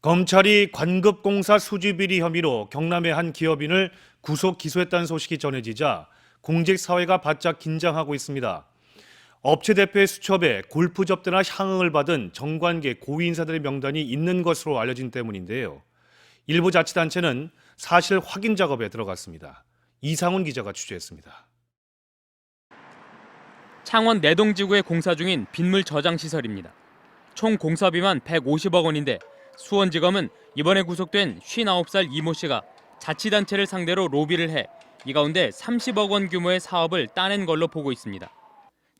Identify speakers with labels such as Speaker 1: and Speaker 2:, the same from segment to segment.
Speaker 1: 검찰이 관급공사 수주비리 혐의로 경남의 한 기업인을 구속 기소했다는 소식이 전해지자 공직사회가 바짝 긴장하고 있습니다. 업체 대표의 수첩에 골프 접대나 향응을 받은 정관계 고위 인사들의 명단이 있는 것으로 알려진 때문인데요. 일부 자치단체는 사실 확인 작업에 들어갔습니다. 이상훈 기자가 취재했습니다.
Speaker 2: 창원 내동지구에 공사 중인 빗물 저장 시설입니다. 총 공사비만 150억 원인데 수원지검은 이번에 구속된 59살 이모 씨가 자치단체를 상대로 로비를 해 이 가운데 30억 원 규모의 사업을 따낸 걸로 보고 있습니다.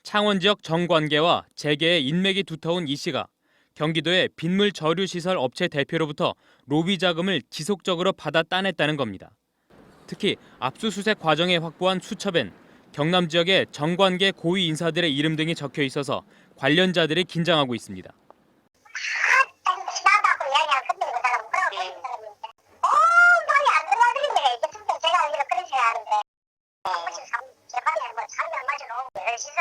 Speaker 2: 창원 지역 정관계와 재계의 인맥이 두터운 이 씨가 경기도의 빗물 저류 시설 업체 대표로부터 로비 자금을 지속적으로 받아 따냈다는 겁니다. 특히 압수수색 과정에 확보한 수첩엔 경남 지역의 정관계 고위 인사들의 이름 등이 적혀 있어서 관련자들이 긴장하고 있습니다.
Speaker 3: 나하고 이야기하고 끝내는 거잖아. 뭐라고 그러는 사람인데. 어, 돈이 안 들어가드리네. 이게 진짜 제가 알기로 그런 생각하는데. 혹시 삼- 재판에 뭐 참여 마저 오고 여러 시서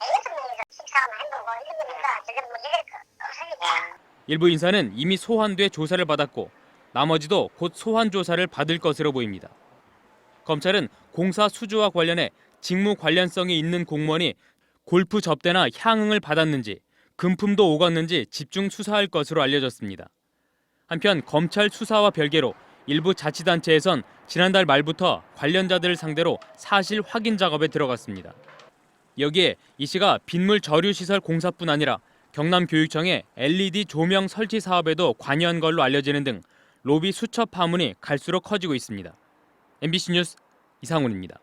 Speaker 3: 대여섯 명이서 식사하고 해보고 이런 거니까 저게 문제가 없으니까.
Speaker 2: 일부 인사는 이미 소환돼 조사를 받았고 나머지도 곧 소환 조사를 받을 것으로 보입니다. 검찰은 공사 수주와 관련해 직무 관련성이 있는 공무원이 골프 접대나 향응을 받았는지 금품도 오갔는지 집중 수사할 것으로 알려졌습니다. 한편 검찰 수사와 별개로 일부 자치단체에선 지난달 말부터 관련자들을 상대로 사실 확인 작업에 들어갔습니다. 여기에 이 씨가 빗물 저류 시설 공사뿐 아니라 경남 교육청의 LED 조명 설치 사업에도 관여한 걸로 알려지는 등 로비 수첩 파문이 갈수록 커지고 있습니다. MBC 뉴스 이상훈입니다.